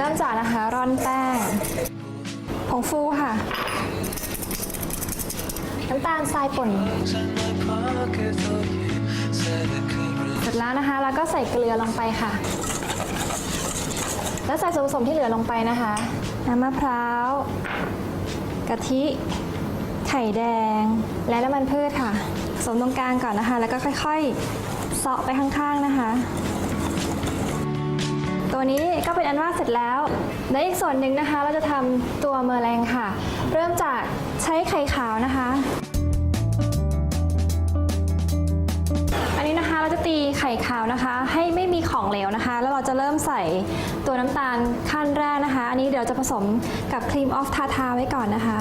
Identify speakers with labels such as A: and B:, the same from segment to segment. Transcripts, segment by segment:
A: เริ่มจากนะคะร่อนแป้งผงฟูค่ะ น้ำตาลทรายป่นเสร็จแล้วนะคะ แล้วก็ใส่เกลือลงไปค่ะ แล้วใส่ส่วนผสมที่เหลือลงไปนะคะ น้ำมะพร้าวกะทิ ไข่แดง และน้ำมันพืชค่ะผสมตรงกลางก่อนนะคะ แล้วก็ค่อยๆเสาะไปข้างๆนะคะ วันนี้ก็เป็นอันว่าเสร็จแล้วและอีกส่วนหนึ่งนะคะ เราจะทำตัวเมอแรงค่ะ เริ่มจากใช้ไข่ขาวนะคะ อันนี้นะคะเราจะตีไข่ขาวนะคะ ให้ไม่มีของเหลวนะคะ แล้วเราจะเริ่มใส่ตัวน้ำตาลขั้นแรกนะคะ อันนี้เดี๋ยวจะผสมกับครีมออฟทาทาไว้ก่อนนะคะ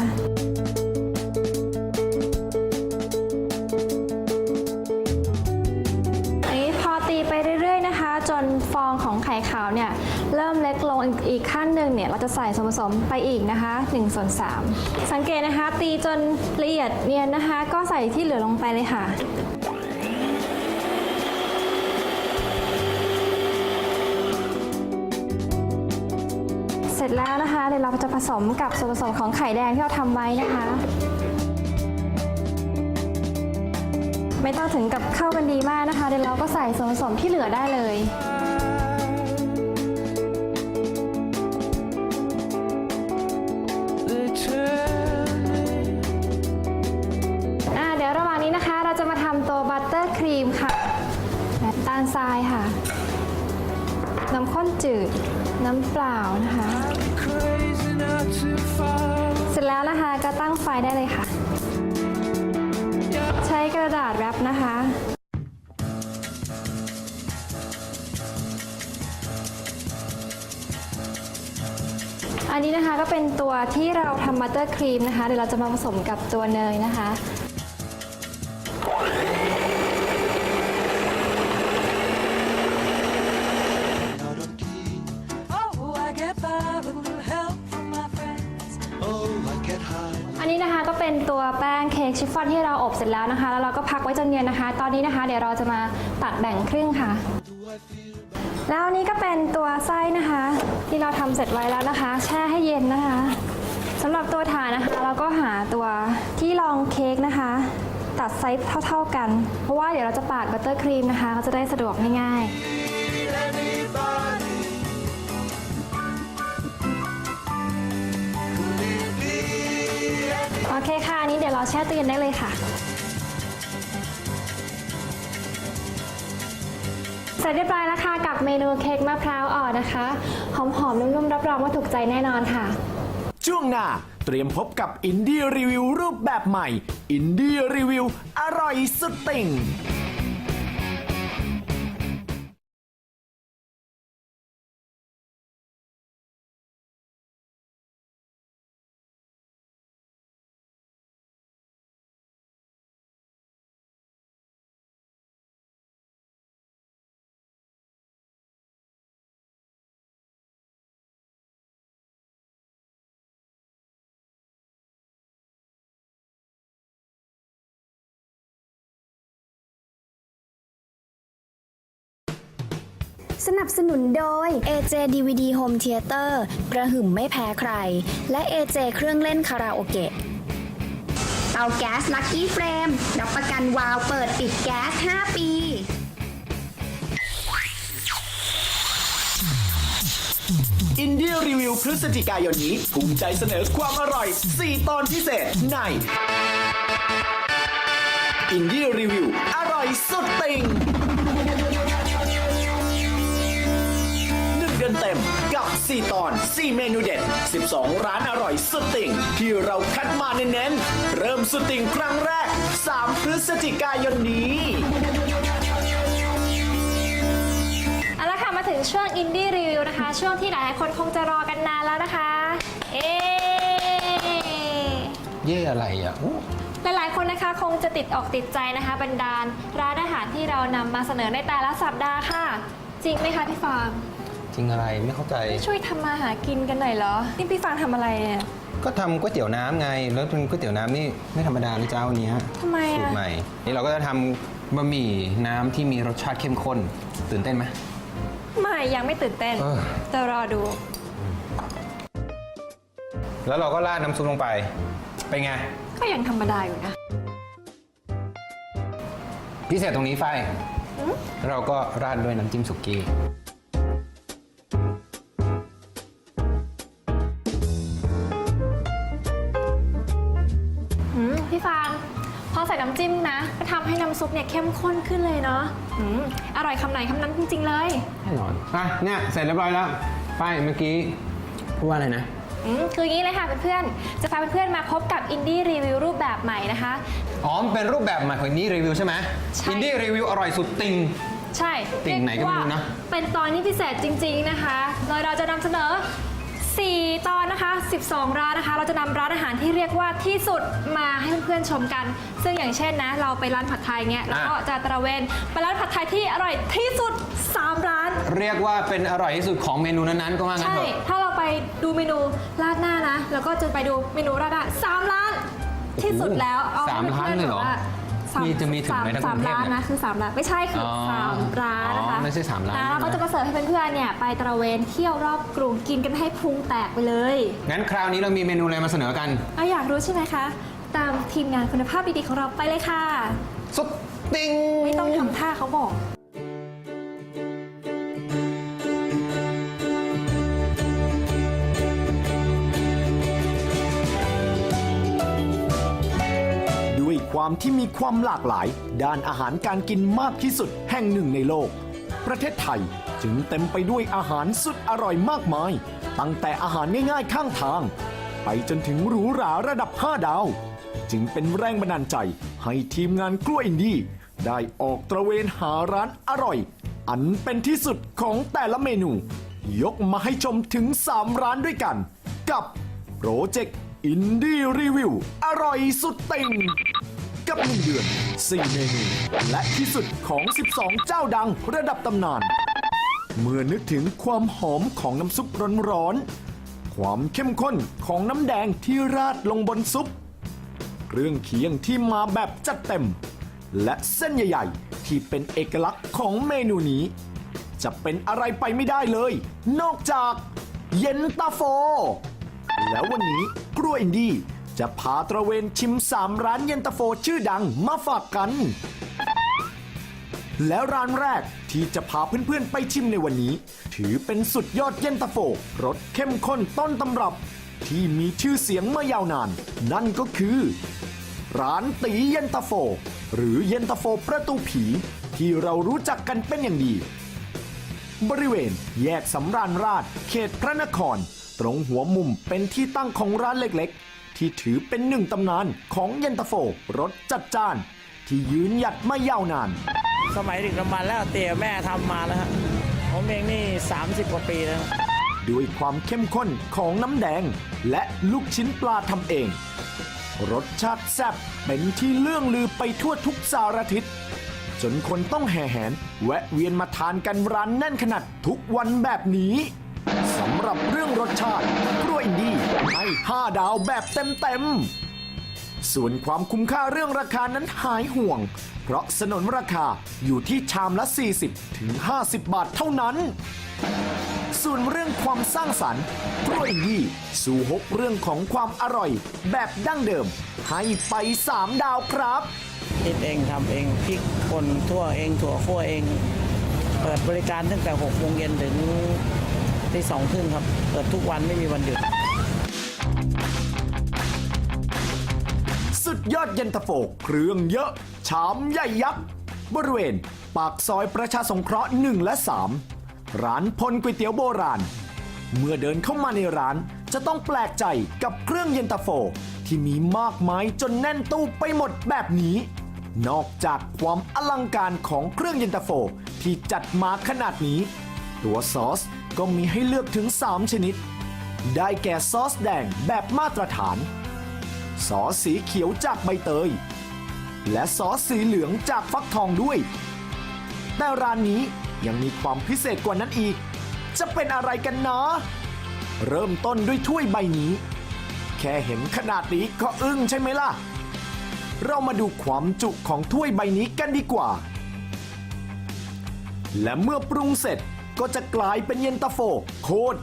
A: นฟองของไข่ขาวเนี่ยเริ่มเล็กลงอีกอีกขั้นหนึ่งเนี่ยเราจะใส่ส่วนผสมไปอีกนะคะ1ส่วน3สังเกตนะคะ ตีจนละเอียดเนียนนะคะ ก็ใส่ที่เหลือลงไปเลยค่ะเสร็จแล้วนะคะเดี๋ยวเราจะผสมกับส่วนผสมของไข่แดงที่เราทำไว้นะคะ ไม่ต้องถึงกับเข้ากันดีมากนะคะ เดี๋ยวเราก็ใส่ส่วนผสมที่เหลือได้เลย บัตเตอร์ครีมค่ะน้ำตาลทรายค่ะ น้ำข้นจืด น้ำเปล่านะคะ เสร็จแล้วนะคะก็ตั้งไฟได้เลยค่ะ ใช้กระดาษแรปนะคะอันนี้นะคะก็เป็นตัวที่เราทำบัตเตอร์ครีมนะคะ เดี๋ยวเราจะมาผสมกับตัวเนยนะคะ เป็นตัวแป้งเค้กชิฟฟ่อนที่เราอบเสร็จแล้วนะคะ แล้วเราก็พักไว้จนเย็นนะคะ ตอนนี้นะคะ เดี๋ยวเราจะมาตัดแบ่งครึ่งค่ะ แล้วนี้ก็เป็นตัวไส้นะคะ ที่เราทำเสร็จไว้แล้วนะคะ แช่ให้เย็นนะคะสำหรับตัวฐานนะคะ เราก็หาตัวที่รองเค้กนะคะ ตัดไซส์เท่า ๆกัน เพราะว่าเดี๋ยวเราจะปาดบัตเตอร์ครีมนะคะ ก็จะได้สะดวกง่ายๆ อเคค่ะอันนี้เดี๋ยวเราแช่ตู้เย็นได้เลยค่ะ เสร็จเรียบร้อยแล้วค่ะกับเมนูเค้กมะพร้าวอ่อนนะคะ หอมๆนุ่มๆรับรองว่าถูกใจแน่นอนค่ะ
B: ช่วงหน้าเตรียมพบกับอินดี้รีวิวรูปแบบใหม่ อินดี้รีวิวอร่อยสุดติ่ง
C: สนับสนุนโดย AJ DVD Home Theater กระหึ่มไม่แพ้ใคร และ AJ เครื่องเล่นคาราโอเกะ เตาแก๊ส Lucky Frame รับประกันวาล์วเปิดปิดแก๊ส 5 ปี
B: อินเดี้รีวิวพฤศจิกายนนี้ภูมิใจเสนอความอร่อย 4 ตอนพิเศษใน อินเดี้รีวิว อร่อยสุดติ่ง 4 ตอน 4 เมนูเด็ด 12 ร้านอร่อยสุดติ่ง ที่เราคัดมาเน้นๆเริ่มสุดติ่งครั้งแรก 3 พฤศจิกายนนี้
A: เอาละค่ะมาถึงช่วงอินดี้รีวิวนะคะ ช่วงที่หลายคนคงจะรอกันนานแล้วนะคะ เอ๊
D: เย่อะไรอะอู้
A: หลายๆคนนะคะคงจะติดออกติดใจนะคะบรรดาลร้านอาหารที่เรานำมาเสนอในแต่ละสัปดาห์ค่ะ จริงไหมคะพี่ฟาง
D: จริงอะไรไม่เข้าใจ
A: ช่วยทำมาหากินกันหน่อยเหรอ นี่พี่ฟางทำอะไรเนี่ย
D: ก็ทำก๋วยเตี๋ยวน้ำไง แล้วเป็นก๋วยเตี๋ยวน้ำนี่ไม่ธรรมดาเลยเจ้าวันนี้ฮะ
A: ทำไม
D: สู
A: อะ
D: ตรใหม่ นี่เราก็จะทำบะหมี่น้ำที่มีรสชาติเข้มข้น ตื่นเต้นไหม
A: ไม่ยังไม่ตื่นเต้น
D: เออ
A: จะรอดู
D: แล้วเราก็ราดน้ำซุปลงไป เป็นไง
A: ก็ยังธรรมดาอยู่นะ
D: พิเศษตรงนี้ไฟ เราก็ราดด้วยน้ำจิ้มสุกี้
A: ใส่น้ำจิ้มนะก็ทำให้น้ำซุปเนี่ยเข้มข้นขึ้นเลยเนาะอืมอร่อยคำไหนคำนั้นจริง ๆ เลย
D: แน่นอนอะเนี่ยเสร็จเรียบร้อยแล้วไฟเมื่อกี้พูดว่าอะไรนะ
A: อืมคืออย่างนี้เลยค่ะเพื่อนๆ จะพาเพื่อนๆ มาพบกับอินดี้รีวิวรูปแบบใหม่นะคะ
D: อ๋อมันเป็นรูปแบบใหม่ของอินดี้รีวิวใช่ไหม
A: ใช่
D: อินดี้รีวิวอร่อยสุดติง
A: ใช่
D: ติ่งไหนก็ไม่รู้นะ
A: เรียว่าเป็นตอนที่พิเศษจริง ๆ นะคะ โดยเราจะนำเสนอ 4 ตอนนะคะ 12 ร้านนะคะ เราจะนำร้านอาหารที่เรียกว่าที่สุดมาให้เพื่อนๆชมกัน ซึ่งอย่างเช่นนะ เราไปร้านผัดไทยเงี้ยแล้วก็จะตระเวนไปร้านผัดไทยที่อร่อยที่สุด 3 ร้าน
D: เรียกว่าเป็นอร่อยที่สุดของเมนูนั้นๆก็ว่างั้น
A: ใช่
D: เถอะ
A: ถ้าเราไปดูเมนูราดหน้านะ แล้วก็จะไปดูเมนูราดหน้าสามร้านที่สุดแล้วเอา
D: สาม
A: ให้
D: ร้าน
A: พื่อๆ
D: เลยเหรอ
A: แบบว่า สา
D: มีจะมีถึงไหมทั้ง
A: สาม
D: กรุงเทพ
A: ร้าน
D: เนี่ย
A: นะคือสามร้านไม่ใช่คืออ
D: อ
A: สามร้านนะคะ
D: อ๋อไม่ใช่สามร้าน
A: แล้วเราก็จะมาเสิร์ฟให้เพื่อนๆเนี่ยไปตระเวนเที่ยวรอบกรุงกินกันให้พุงแตกไปเลย
D: งั้นคราวนี้เรามีเมนูอะไรมาเสนอกัน
A: เอาอยากรู้ใช่ไหมคะ ตามทีมงานคุณภาพดีๆของเราไปเลยค่ะ
D: สุดติง
A: ไม่ต้องทำท่าเขาบอก
B: ความที่มีความหลากหลาย ด้านอาหารการกินมากที่สุดแห่งหนึ่งในโลก ประเทศไทยจึงเต็มไปด้วยอาหารสุดอร่อยมากมาย ตั้งแต่อาหารง่ายๆข้างทาง ไปจนถึงหรูหราระดับ 5 ดาว จึงเป็นแรงบันดาลใจให้ทีมงานกล้วยอินดี้ได้ออกตระเวนหาร้านอร่อย อันเป็นที่สุดของแต่ละเมนู ยกมาให้ชมถึง 3 ร้านด้วยกัน กับโปรเจกต์อินดี้รีวิวอร่อยสุดติ่ง กับหนึ่งเดือน 4 เมนู และที่สุดของ 12 เจ้าดังระดับตำนาน เมื่อนึกถึงความหอมของน้ำซุปร้อนๆ ความเข้มข้นของน้ำแดงที่ราดลงบนซุป เครื่องเคียงที่มาแบบจัดเต็ม และเส้นใหญ่ๆ ที่เป็นเอกลักษณ์ของเมนูนี้ จะเป็นอะไรไปไม่ได้เลย นอกจากเย็นตาโฟ แล้ววันนี้กล้วยอินดี้ จะพาตระเวนชิม 3 ร้านเย็นตาโฟชื่อดังมาฝากกัน แล้วร้านแรกที่จะพาเพื่อนๆไปชิมในวันนี้ ถือเป็นสุดยอดเย็นตาโฟรสเข้มข้นต้นตำรับ ที่มีชื่อเสียงมายาวนาน นั่นก็คือ ร้านตีเย็นตาโฟ หรือเย็นตาโฟประตูผี ที่เรารู้จักกันเป็นอย่างดี บริเวณแยกสำราญราชเขตพระนคร ตรงหัวมุมเป็นที่ตั้งของร้านเล็กๆ ที่ถือเป็นหนึ่งตำนานของเย็นตาโฟรสจัดจ้าน ที่ยืนหยัดมายาวนาน
E: สมัยดึกดำบรรพ์แล้วเตี๋ยแม่ทำมาแล้วฮะผมเองนี่ 30 กว่าปีแล้ว
B: ด้วยความเข้มข้นของน้ำแดง และลูกชิ้นปลาทำเอง รสชาติแซ่บเป็นที่เลื่องลือไปทั่วทุกสารทิศจนคนต้องแห่แหน แวะเวียนมาทานกันร้านแน่นขนาดทุกวันแบบนี้สำหรับเรื่องรสชาติกล้วยอินดี้ให้ 5 ดาวแบบเต็มๆ ส่วนความคุ้มค่าเรื่องราคานั้นหายห่วง เพราะสนนราคาอยู่ที่ชามละ 40 ถึง 50 บาทเท่านั้น ส่วนเรื่องความสร้างสรรค์กล้วยยี่สู่หกเรื่องของความอร่อย แบบดั้งเดิม ให้ไป 3 ดาวครับ
E: คิดเองทำเองพริกป่นทั่วเองถั่วคั่วเอง เปิดบริการตั้งแต่6โมงเย็นถึง ที่สองครึ่งครับ เปิดทุกวันไม่มีวันหยุด
B: สุดยอดเย็นตาโฟเครื่องเยอะ ชามใหญ่ยักษ์บริเวณ ปากซอยประชาสงเคราะห์1และ 3 ร้านพลก๋วยเตี๋ยวโบราณ เมื่อเดินเข้ามาในร้านจะต้องแปลกใจกับเครื่องเย็นตาโฟ ที่มีมากมายจนแน่นตู้ไปหมดแบบนี้ นอกจากความอลังการของเครื่องเย็นตาโฟที่จัดมาขนาดนี้ ตัวซอส ก็มีให้เลือกถึง 3 ชนิด ได้แก่ซอสแดงแบบมาตรฐาน ซอสสีเขียวจากใบเตย และซอสสีเหลืองจากฟักทองด้วย แต่ร้านนี้ยังมีความพิเศษกว่านั้นอีก จะเป็นอะไรกันนะเริ่มต้นด้วยถ้วยใบนี้ แค่เห็นขนาดนี้ก็อึ้งใช่ไหมล่ะ เรามาดูความจุของถ้วยใบนี้กันดีกว่า และเมื่อปรุงเสร็จ ก็จะกลายเป็นเย็นตาโฟโคตร